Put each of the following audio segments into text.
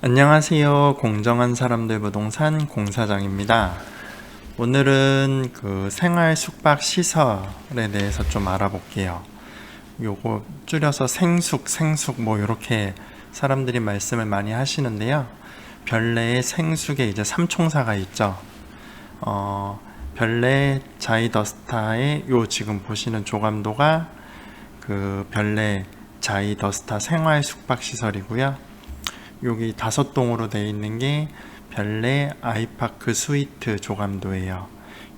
안녕하세요. 공정한 사람들 부동산 공사장입니다. 오늘은 그 생활 숙박 시설에 대해서 좀 알아볼게요. 요거 줄여서 생숙, 생숙 뭐 이렇게 사람들이 말씀을 많이 하시는데요. 별내의 생숙에 이제 삼총사가 있죠. 어, 별내 자이더스타의 요 지금 보시는 조감도가 그 별내 자이더스타 생활 숙박 시설이고요. 여기 다섯 동으로 되어 있는 게 별내 아이파크 스위트 조감도예요.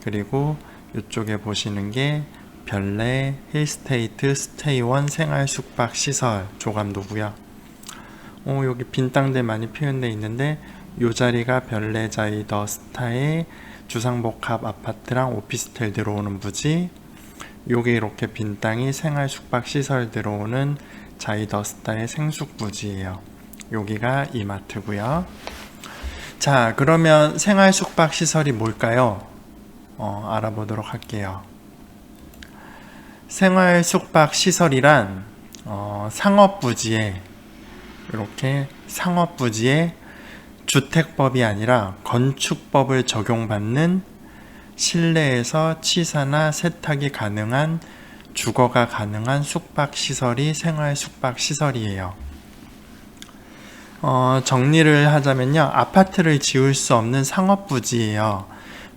그리고 이쪽에 보시는 게 별내 힐스테이트 스테이원 생활 숙박 시설 조감도고요. 어, 여기 빈 땅들 많이 표현되어 있는데 이 자리가 별내자이 더 스타의 주상복합 아파트랑 오피스텔 들어오는 부지 요게 이렇게 빈 땅이 생활 숙박 시설 들어오는 자이더스타의 생숙 부지예요. 여기가 이마트고요. 자, 그러면 생활 숙박 시설이 뭘까요? 어, 알아보도록 할게요. 생활 숙박 시설이란 어, 상업 부지에 이렇게 상업 부지에 주택법이 아니라 건축법을 적용받는 실내에서 취사나 세탁이 가능한 주거가 가능한 숙박 시설이 생활 숙박 시설이에요. 어, 정리를 하자면요. 아파트를 지을 수 없는 상업 부지예요.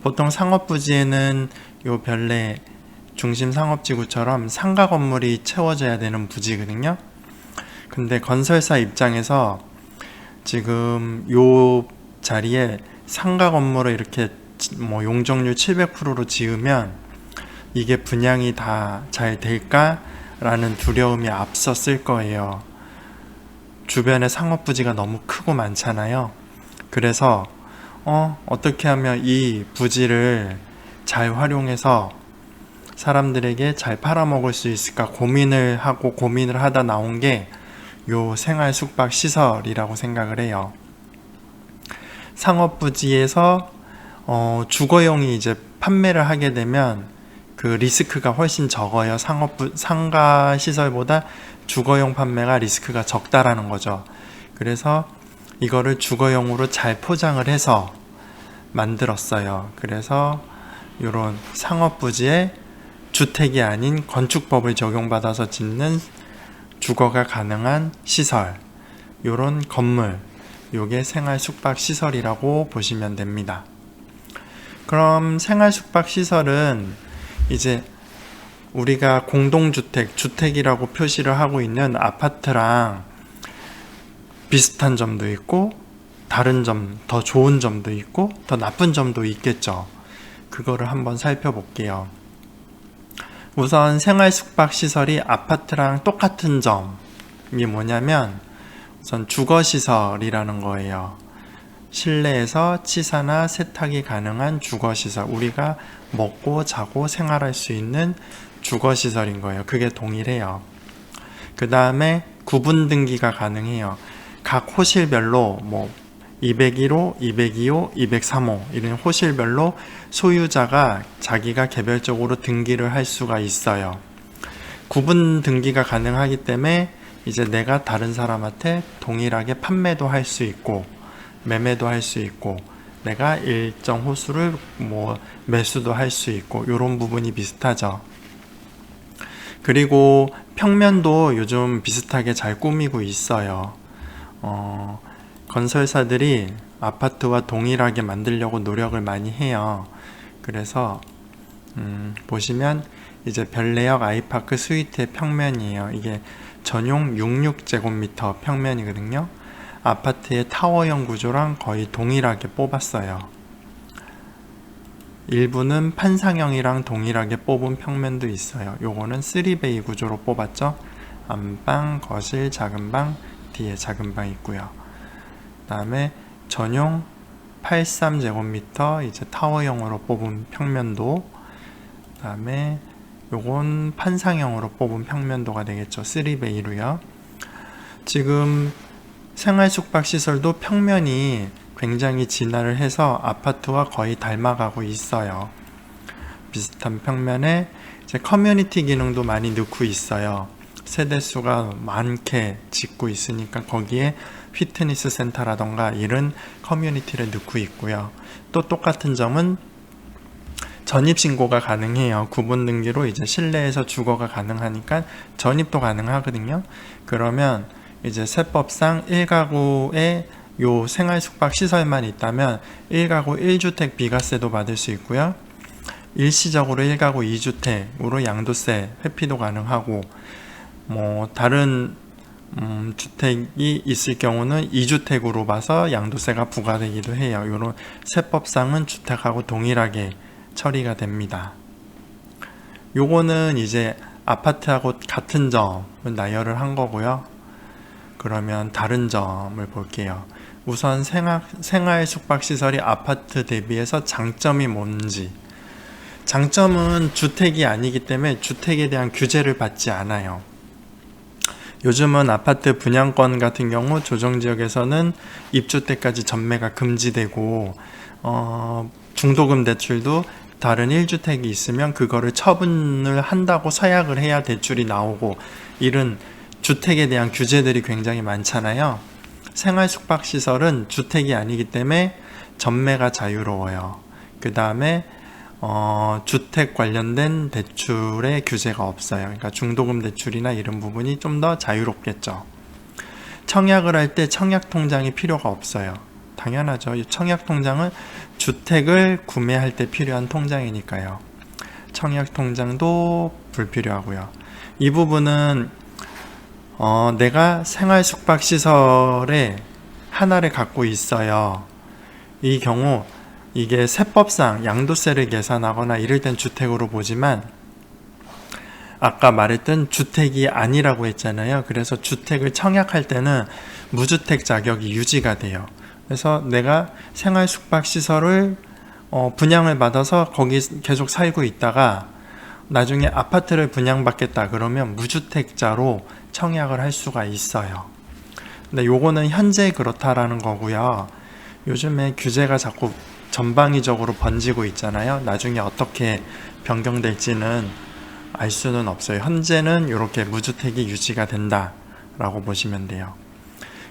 보통 상업 부지에는 요 별내 중심 상업지구처럼 상가 건물이 채워져야 되는 부지거든요. 근데 건설사 입장에서 지금 요 자리에 상가 건물을 이렇게 뭐 용적률 700%로 지으면 이게 분양이 다 잘 될까라는 두려움이 앞섰을 거예요. 주변에 상업 부지가 너무 크고 많잖아요. 그래서 어, 어떻게 하면 이 부지를 잘 활용해서 사람들에게 잘 팔아먹을 수 있을까 고민을 하고 고민을 하다 나온 게 요 생활 숙박 시설이라고 생각을 해요. 상업 부지에서 어, 주거용이 이제 판매를 하게 되면 그 리스크가 훨씬 적어요. 상업 부, 상가 시설보다 주거용 판매가 리스크가 적다라는 거죠. 그래서 이거를 주거용으로 잘 포장을 해서 만들었어요. 그래서 이런 상업 부지에 주택이 아닌 건축법을 적용받아서 짓는 주거가 가능한 시설, 이런 건물, 요게 생활 숙박 시설이라고 보시면 됩니다. 그럼 생활 숙박 시설은 이제 우리가 공동주택, 주택이라고 표시를 하고 있는 아파트랑 비슷한 점도 있고, 다른 점, 더 좋은 점도 있고, 더 나쁜 점도 있겠죠. 그거를 한번 살펴볼게요. 우선 생활 숙박 시설이 아파트랑 똑같은 점이 뭐냐면, 우선 주거 시설이라는 거예요. 실내에서 치사나 세탁이 가능한 주거 시설. 우리가 먹고 자고 생활할 수 있는 주거 시설인 거예요. 그게 동일해요. 그 다음에 구분 등기가 가능해요. 각 호실별로 뭐 201호, 202호, 203호 이런 호실별로 소유자가 자기가 개별적으로 등기를 할 수가 있어요. 구분 등기가 가능하기 때문에 이제 내가 다른 사람한테 동일하게 판매도 할 수 있고 매매도 할 수 있고 내가 일정 호수를 뭐 매수도 할 수 있고 이런 부분이 비슷하죠. 그리고 평면도 요즘 비슷하게 잘 꾸미고 있어요. 어, 건설사들이 아파트와 동일하게 만들려고 노력을 많이 해요. 그래서 음, 보시면 이제 별내역 아이파크 스위트의 평면이에요. 이게 전용 66제곱미터 평면이거든요. 아파트의 타워형 구조랑 거의 동일하게 뽑았어요. 일부는 판상형이랑 동일하게 뽑은 평면도 있어요. 요거는 3베이 구조로 뽑았죠. 안방, 거실, 작은 방, 뒤에 작은 방 있고요. 다음에 전용 83제곱미터 이제 타워형으로 뽑은 평면도 다음에 요건 판상형으로 뽑은 평면도가 되겠죠. 3베이로요. 지금 생활 숙박 시설도 평면이 굉장히 진화를 해서 아파트와 거의 닮아가고 있어요. 비슷한 평면에 이제 커뮤니티 기능도 많이 넣고 있어요. 세대 수가 많게 짓고 있으니까 거기에 피트니스 센터라던가 이런 커뮤니티를 넣고 있고요. 또 똑같은 점은 전입 신고가 가능해요. 구분 등기로 이제 실내에서 주거가 가능하니까 전입도 가능하거든요. 그러면 이제 세법상 1가구에 요 생활 숙박 시설만 있다면 1가구 1주택 비과세도 받을 수 있고요. 일시적으로 1가구 2주택으로 양도세 회피도 가능하고 뭐 다른 음, 주택이 있을 경우는 2주택으로 봐서 양도세가 부과되기도 해요. 요런 세법상은 주택하고 동일하게 처리가 됩니다. 요거는 이제 아파트하고 같은 점을 나열을 한 거고요. 그러면 다른 점을 볼게요. 우선 생활, 생활 숙박시설이 아파트 대비해서 장점이 뭔지. 장점은 주택이 아니기 때문에 주택에 대한 규제를 받지 않아요. 요즘은 아파트 분양권 같은 경우 조정 지역에서는 입주 때까지 전매가 금지되고 어, 중도금 대출도 다른 1주택이 있으면 그거를 처분을 한다고 서약을 해야 대출이 나오고 이런 주택에 대한 규제들이 굉장히 많잖아요. 생활 숙박 시설은 주택이 아니기 때문에 전매가 자유로워요. 그 다음에 어, 주택 관련된 대출의 규제가 없어요. 그러니까 중도금 대출이나 이런 부분이 좀 더 자유롭겠죠. 청약을 할 때 청약 통장이 필요가 없어요. 당연하죠. 이 청약 통장은 주택을 구매할 때 필요한 통장이니까요. 청약 통장도 불필요하고요. 이 부분은 어, 내가 생활 숙박 시설에 하나를 갖고 있어요. 이 경우 이게 세법상 양도세를 계산하거나 이럴 땐 주택으로 보지만 아까 말했던 주택이 아니라고 했잖아요. 그래서 주택을 청약할 때는 무주택 자격이 유지가 돼요. 그래서 내가 생활 숙박 시설을 어, 분양을 받아서 거기 계속 살고 있다가 나중에 아파트를 분양받겠다 그러면 무주택자로 청약을 할 수가 있어요. 근데 요거는 현재 그렇다라는 거고요. 요즘에 규제가 자꾸 전방위적으로 번지고 있잖아요. 나중에 어떻게 변경될지는 알 수는 없어요. 현재는 이렇게 무주택이 유지가 된다라고 보시면 돼요.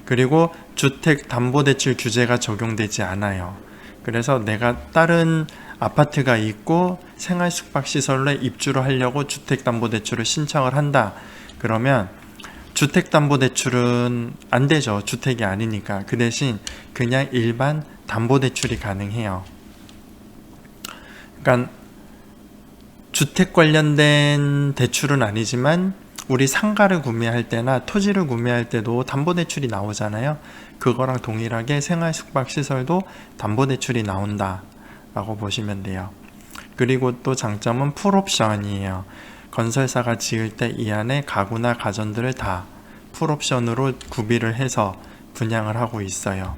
그리고 주택 담보대출 규제가 적용되지 않아요. 그래서 내가 다른 아파트가 있고 생활 숙박 시설에 입주를 하려고 주택 담보 대출을 신청을 한다. 그러면 주택 담보 대출은 안 되죠. 주택이 아니니까. 그 대신 그냥 일반 담보 대출이 가능해요. 그러니까 주택 관련된 대출은 아니지만 우리 상가를 구매할 때나 토지를 구매할 때도 담보대출이 나오잖아요. 그거랑 동일하게 생활 숙박 시설도 담보대출이 나온다. 라고 보시면 돼요. 그리고 또 장점은 풀옵션이에요. 건설사가 지을 때 이 안에 가구나 가전들을 다 풀옵션으로 구비를 해서 분양을 하고 있어요.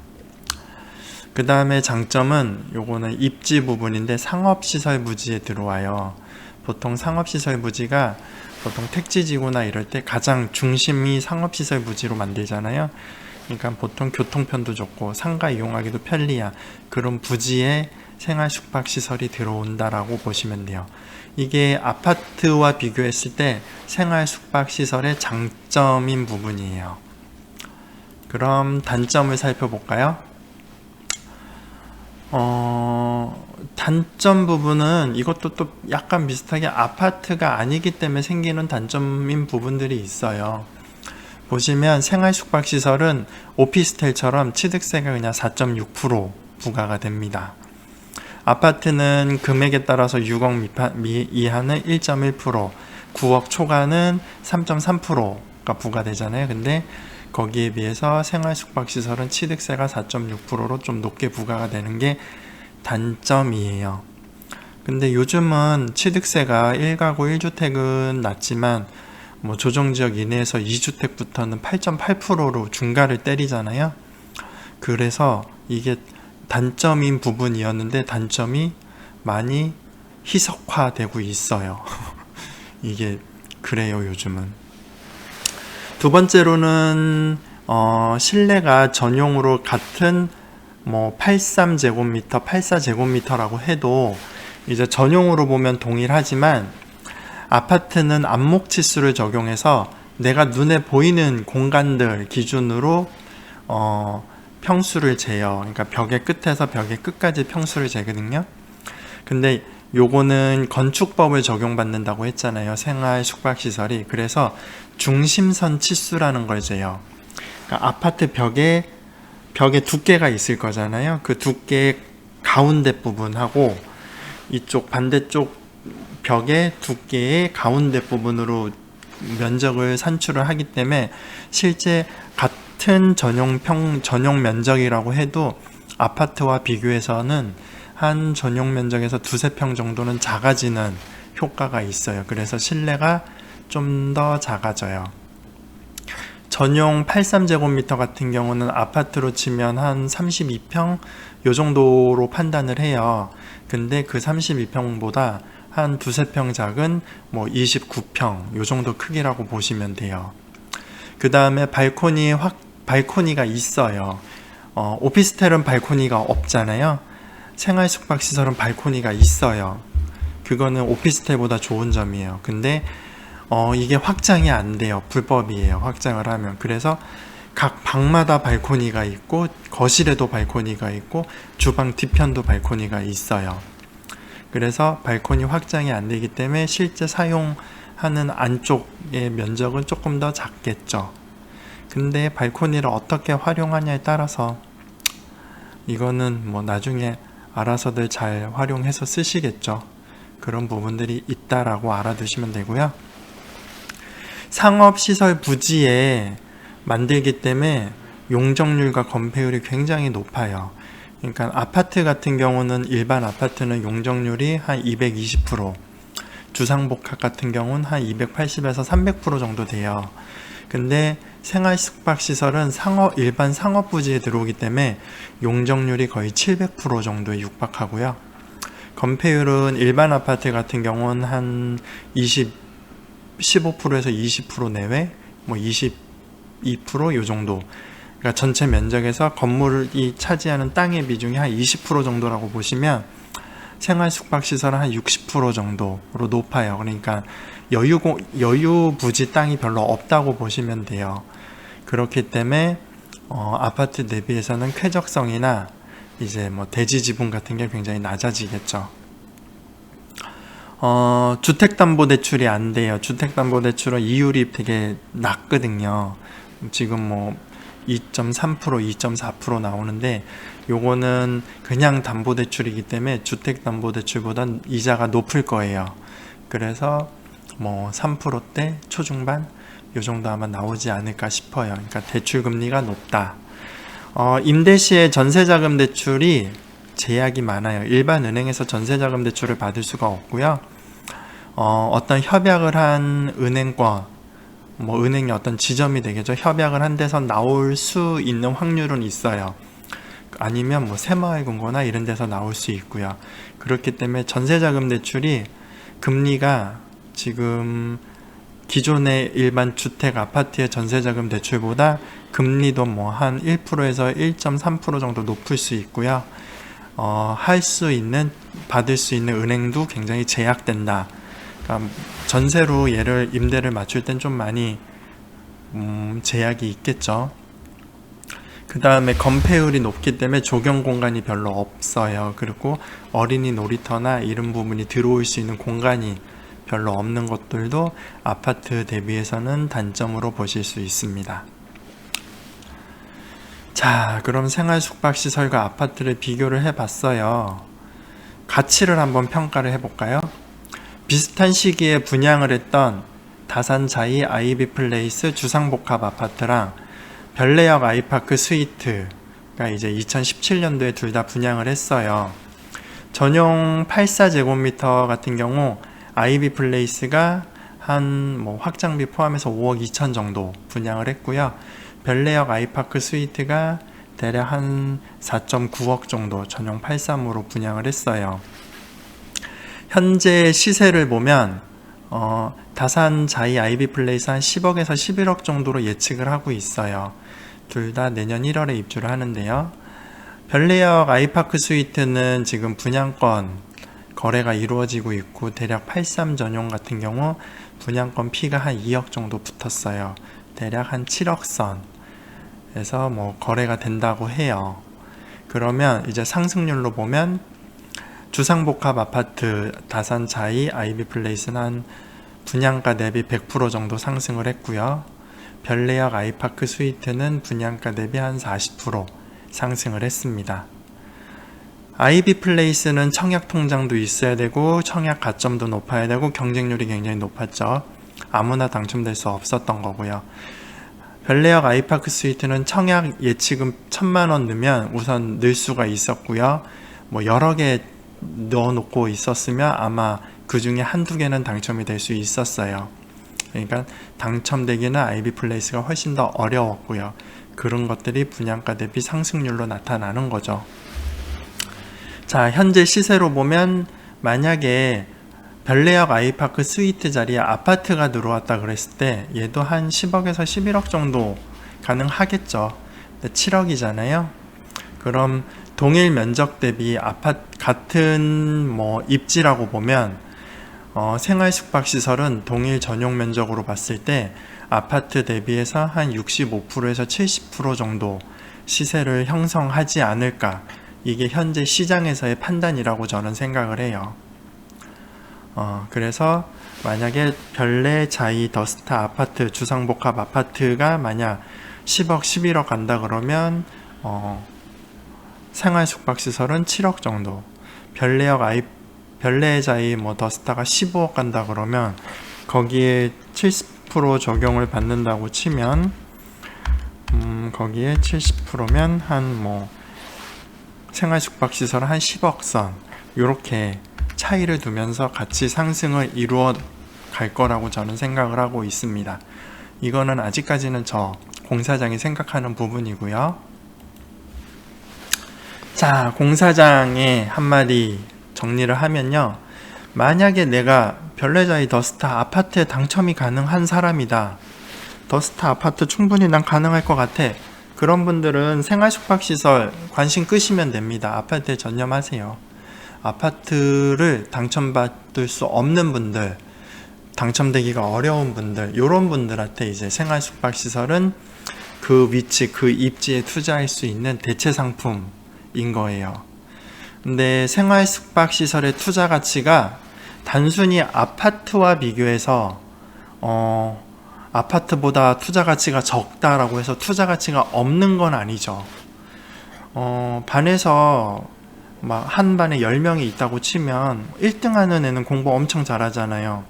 그 다음에 장점은 요거는 입지 부분인데 상업시설 부지에 들어와요. 보통 상업시설 부지가 보통 택지지구나 이럴 때 가장 중심이 상업시설 부지로 만들잖아요. 그러니까 보통 교통편도 좋고 상가 이용하기도 편리한 그런 부지에 생활 숙박 시설이 들어온다라고 보시면 돼요. 이게 아파트와 비교했을 때 생활 숙박 시설의 장점인 부분이에요. 그럼 단점을 살펴볼까요? 어, 단점 부분은 이것도 또 약간 비슷하게 아파트가 아니기 때문에 생기는 단점인 부분들이 있어요. 보시면 생활 숙박 시설은 오피스텔처럼 취득세가 그냥 4.6% 부과가 됩니다. 아파트는 금액에 따라서 6억 미, 이하는 1.1%, 9억 초과는 3.3%가 부과되잖아요. 근데 거기에 비해서 생활 숙박 시설은 취득세가 4.6%로 좀 높게 부과가 되는 게 단점이에요. 근데 요즘은 취득세가 1가구 1주택은 낮지만 뭐 조정지역 이내에서 2주택부터는 8.8%로 중가를 때리잖아요. 그래서 이게 단점인 부분이었는데 단점이 많이 희석화되고 있어요. 이게 그래요, 요즘은. 두 번째로는 어, 실내가 전용으로 같은 뭐 83제곱미터, 84제곱미터라고 해도 이제 전용으로 보면 동일하지만 아파트는 안목 치수를 적용해서 내가 눈에 보이는 공간들 기준으로 어, 평수를 재요. 그러니까 벽의 끝에서 벽의 끝까지 평수를 재거든요. 근데 요거는 건축법을 적용받는다고 했잖아요. 생활 숙박시설이. 그래서 중심선 치수라는 걸 재요. 그러니까 아파트 벽에 벽에 두께가 있을 거잖아요. 그 두께 가운데 부분하고 이쪽 반대쪽 벽의 두께의 가운데 부분으로 면적을 산출을 하기 때문에 실제 같은 전용 평 전용 면적이라고 해도 아파트와 비교해서는 한 전용 면적에서 두세 평 정도는 작아지는 효과가 있어요. 그래서 실내가 좀 더 작아져요. 전용 83제곱미터 같은 경우는 아파트로 치면 한 32평 요 정도로 판단을 해요. 근데 그 32평보다 한 두세 평 작은 뭐 29평 요 정도 크기라고 보시면 돼요. 그 다음에 발코니 확 발코니가 있어요. 어, 오피스텔은 발코니가 없잖아요. 생활 숙박 시설은 발코니가 있어요. 그거는 오피스텔보다 좋은 점이에요. 근데 어, 이게 확장이 안 돼요. 불법이에요. 확장을 하면. 그래서 각 방마다 발코니가 있고 거실에도 발코니가 있고 주방 뒤편도 발코니가 있어요. 그래서 발코니 확장이 안 되기 때문에 실제 사용하는 안쪽의 면적은 조금 더 작겠죠. 근데 발코니를 어떻게 활용하냐에 따라서 이거는 뭐 나중에 알아서들 잘 활용해서 쓰시겠죠. 그런 부분들이 있다라고 알아두시면 되고요. 상업시설 부지에 만들기 때문에 용적률과 건폐율이 굉장히 높아요. 그러니까 아파트 같은 경우는 일반 아파트는 용적률이 한 220%, 주상복합 같은 경우는 한 280에서 300% 정도 돼요. 근데 생활 숙박 시설은 상업 일반 상업 부지에 들어오기 때문에 용적률이 거의 700% 정도에 육박하고요. 건폐율은 일반 아파트 같은 경우는 한 20, 15%에서 20% 내외, 뭐 22%요 정도. 그러니까 전체 면적에서 건물이 차지하는 땅의 비중이 한 20% 정도라고 보시면 생활 숙박 시설은 한 60% 정도로 높아요. 그러니까 여유 여유 부지 땅이 별로 없다고 보시면 돼요. 그렇기 때문에 어, 아파트 대비해서는 쾌적성이나 이제 뭐 대지 지분 같은 게 굉장히 낮아지겠죠. 어, 주택담보대출이 안 돼요. 주택담보대출은 이율이 되게 낮거든요. 지금 뭐 2.3%, 2.4% 나오는데 요거는 그냥 담보대출이기 때문에 주택담보대출보단 이자가 높을 거예요. 그래서 뭐 3%대 초중반 요 정도 아마 나오지 않을까 싶어요. 그러니까 대출 금리가 높다. 어, 임대 시에 전세자금 대출이 제약이 많아요. 일반 은행에서 전세자금 대출을 받을 수가 없고요. 어, 어떤 협약을 한 은행과 뭐 은행이 어떤 지점이 되겠죠. 협약을 한 데서 나올 수 있는 확률은 있어요. 아니면 뭐 새마을금고나 이런 데서 나올 수 있고요. 그렇기 때문에 전세자금 대출이 금리가 지금 기존의 일반 주택 아파트의 전세자금 대출보다 금리도 뭐 한 1%에서 1.3% 정도 높을 수 있고요. 어, 할 수 있는 받을 수 있는 은행도 굉장히 제약된다. 그러니까 전세로 얘를 임대를 맞출 땐 좀 많이 음, 제약이 있겠죠. 그 다음에 건폐율이 높기 때문에 조경 공간이 별로 없어요. 그리고 어린이 놀이터나 이런 부분이 들어올 수 있는 공간이 별로 없는 것들도 아파트 대비해서는 단점으로 보실 수 있습니다. 자, 그럼 생활 숙박 시설과 아파트를 비교를 해 봤어요. 가치를 한번 평가를 해 볼까요? 비슷한 시기에 분양을 했던 다산자이 아이비 플레이스 주상복합 아파트랑 별내역 아이파크 스위트가 이제 2017년도에 둘 다 분양을 했어요. 전용 84제곱미터 같은 경우 아이비 플레이스가 한 뭐 확장비 포함해서 5억 2천 정도 분양을 했고요. 별내역 아이파크 스위트가 대략 한 4.9억 정도 전용 83으로 분양을 했어요. 현재 시세를 보면 어, 다산 자이 아이비 플레이스 한 10억에서 11억 정도로 예측을 하고 있어요. 둘 다 내년 1월에 입주를 하는데요. 별내역 아이파크 스위트는 지금 분양권 거래가 이루어지고 있고 대략 83 전용 같은 경우 분양권 피가 한 2억 정도 붙었어요. 대략 한 7억 선에서 뭐 거래가 된다고 해요. 그러면 이제 상승률로 보면 주상복합 아파트 다산 자이 아이비 플레이스는 한 분양가 대비 100% 정도 상승을 했고요. 별내역 아이파크 스위트는 분양가 대비 한 40% 상승을 했습니다. 아이비 플레이스는 청약 통장도 있어야 되고 청약 가점도 높아야 되고 경쟁률이 굉장히 높았죠. 아무나 당첨될 수 없었던 거고요. 별내역 아이파크 스위트는 청약 예치금 천만 원 넣으면 우선 늘 수가 있었고요. 뭐 여러 개 넣어놓고 있었으면 아마 그 중에 한두 개는 당첨이 될 수 있었어요. 그러니까 당첨되기는 아이비 플레이스가 훨씬 더 어려웠고요. 그런 것들이 분양가 대비 상승률로 나타나는 거죠. 자, 현재 시세로 보면 만약에 별내역 아이파크 스위트 자리에 아파트가 들어왔다 그랬을 때 얘도 한 10억에서 11억 정도 가능하겠죠. 7억이잖아요. 그럼 동일 면적 대비 아파트 같은 뭐 입지라고 보면 어, 생활 숙박 시설은 동일 전용 면적으로 봤을 때 아파트 대비해서 한 65%에서 70% 정도 시세를 형성하지 않을까. 이게 현재 시장에서의 판단이라고 저는 생각을 해요. 어, 그래서 만약에 별내 자이 더스타 아파트 주상복합 아파트가 만약 10억, 11억 간다 그러면 어, 생활 숙박 시설은 7억 정도. 별내역 아이 별내 자이 뭐 더스타가 15억 간다 그러면 거기에 70% 적용을 받는다고 치면 음, 거기에 70%면 한 뭐 생활 숙박 시설 한 10억 선 요렇게 차이를 두면서 같이 상승을 이루어 갈 거라고 저는 생각을 하고 있습니다. 이거는 아직까지는 저 공사장이 생각하는 부분이고요. 자, 공사장의 한마디 정리를 하면요. 만약에 내가 별내자이 더스타 아파트에 당첨이 가능한 사람이다. 더스타 아파트 충분히 난 가능할 것 같아. 그런 분들은 생활 숙박시설 관심 끄시면 됩니다. 아파트에 전념하세요. 아파트를 당첨받을 수 없는 분들, 당첨되기가 어려운 분들, 이런 분들한테 이제 생활 숙박시설은 그 위치, 그 입지에 투자할 수 있는 대체 상품 인 거예요. 근데 생활 숙박 시설의 투자 가치가 단순히 아파트와 비교해서 어, 아파트보다 투자 가치가 적다라고 해서 투자 가치가 없는 건 아니죠. 어, 반에서 막 한 반에 10명이 있다고 치면 1등 하는 애는 공부 엄청 잘하잖아요.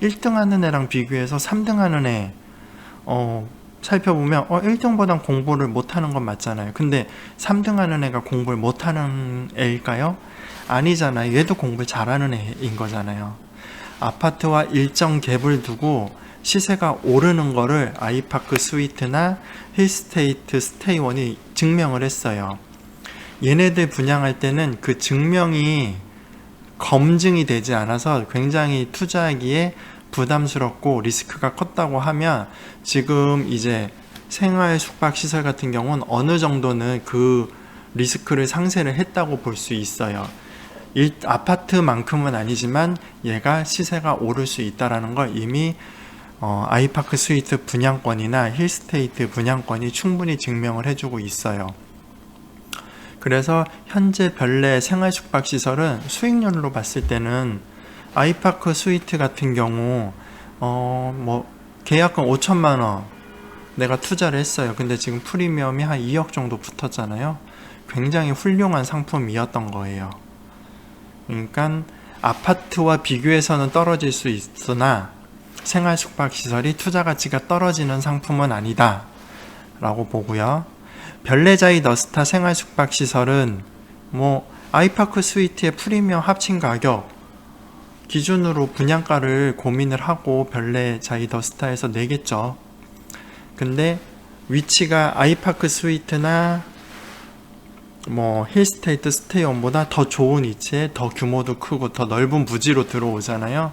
1등 하는 애랑 비교해서 3등 하는 애, 어, 살펴보면, 어, 1등보단 공부를 못하는 건 맞잖아요. 근데 3등 하는 애가 공부를 못하는 애일까요? 아니잖아요. 얘도 공부를 잘하는 애인 거잖아요. 아파트와 일정 갭을 두고 시세가 오르는 거를 아이파크 스위트나 힐스테이트 스테이원이 증명을 했어요. 얘네들 분양할 때는 그 증명이 검증이 되지 않아서 굉장히 투자하기에 부담스럽고 리스크가 컸다고 하면 지금 이제 생활 숙박 시설 같은 경우는 어느 정도는 그 리스크를 상쇄를 했다고 볼 수 있어요. 일, 아파트만큼은 아니지만 얘가 시세가 오를 수 있다라는 걸 이미 어, 아이파크 스위트 분양권이나 힐스테이트 분양권이 충분히 증명을 해주고 있어요. 그래서 현재 별내 생활 숙박 시설은 수익률로 봤을 때는 아이파크 스위트 같은 경우 어 뭐 계약금 5천만 원 내가 투자를 했어요. 근데 지금 프리미엄이 한 2억 정도 붙었잖아요. 굉장히 훌륭한 상품이었던 거예요. 그러니까 아파트와 비교해서는 떨어질 수 있으나 생활 숙박 시설이 투자 가치가 떨어지는 상품은 아니다. 라고 보고요. 별내자이 너스타 생활 숙박 시설은 뭐 아이파크 스위트의 프리미엄 합친 가격 기준으로 분양가를 고민을 하고 별내 자이 더스타에서 내겠죠. 근데 위치가 아이파크 스위트나 뭐 힐스테이트 스테이온보다 더 좋은 위치에 더 규모도 크고 더 넓은 부지로 들어오잖아요.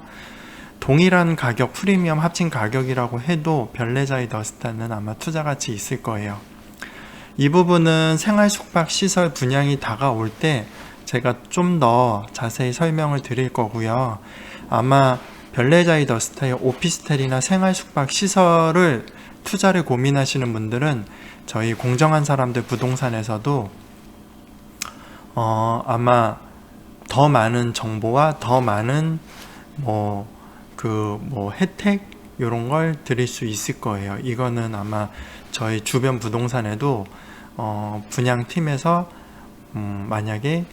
동일한 가격 프리미엄 합친 가격이라고 해도 별내자이 더스타는 아마 투자 가치 있을 거예요. 이 부분은 생활 숙박 시설 분양이 다가올 때 제가 좀 더 자세히 설명을 드릴 거고요. 아마 별내자이 더스타의 오피스텔이나 생활 숙박 시설을 투자를 고민하시는 분들은 저희 공정한 사람들 부동산에서도 어, 아마 더 많은 정보와 더 많은 뭐 그뭐 혜택 이런 걸 드릴 수 있을 거예요. 이거는 아마 저희 주변 부동산에도 어, 분양팀에서 음, 만약에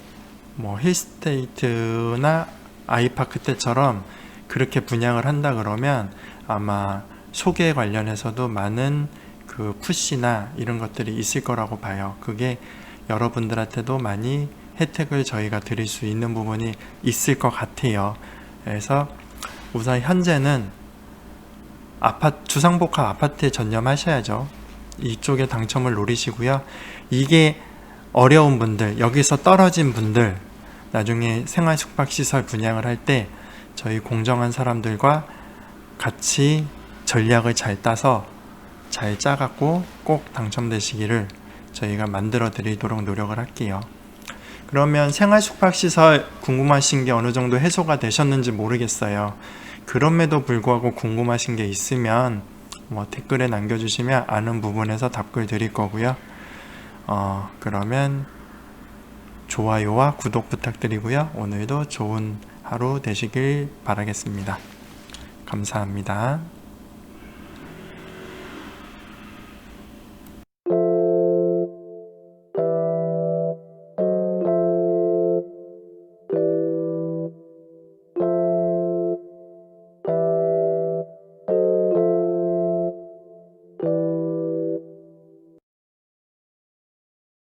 뭐 힐스테이트나 아이파크 때처럼 그렇게 분양을 한다 그러면 아마 소개 관련해서도 많은 그 푸시나 이런 것들이 있을 거라고 봐요. 그게 여러분들한테도 많이 혜택을 저희가 드릴 수 있는 부분이 있을 것 같아요. 그래서 우선 현재는 아파트 주상복합 아파트에 전념하셔야죠. 이쪽에 당첨을 노리시고요. 이게 어려운 분들, 여기서 떨어진 분들, 나중에 생활 숙박 시설 분양을 할 때 저희 공정한 사람들과 같이 전략을 잘 따서 잘 짜갖고 꼭 당첨되시기를 저희가 만들어 드리도록 노력을 할게요. 그러면 생활 숙박 시설 궁금하신 게 어느 정도 해소가 되셨는지 모르겠어요. 그럼에도 불구하고 궁금하신 게 있으면 뭐 댓글에 남겨주시면 아는 부분에서 답글 드릴 거고요. 어, 그러면 좋아요와 구독 부탁드리고요. 오늘도 좋은 하루 되시길 바라겠습니다. 감사합니다.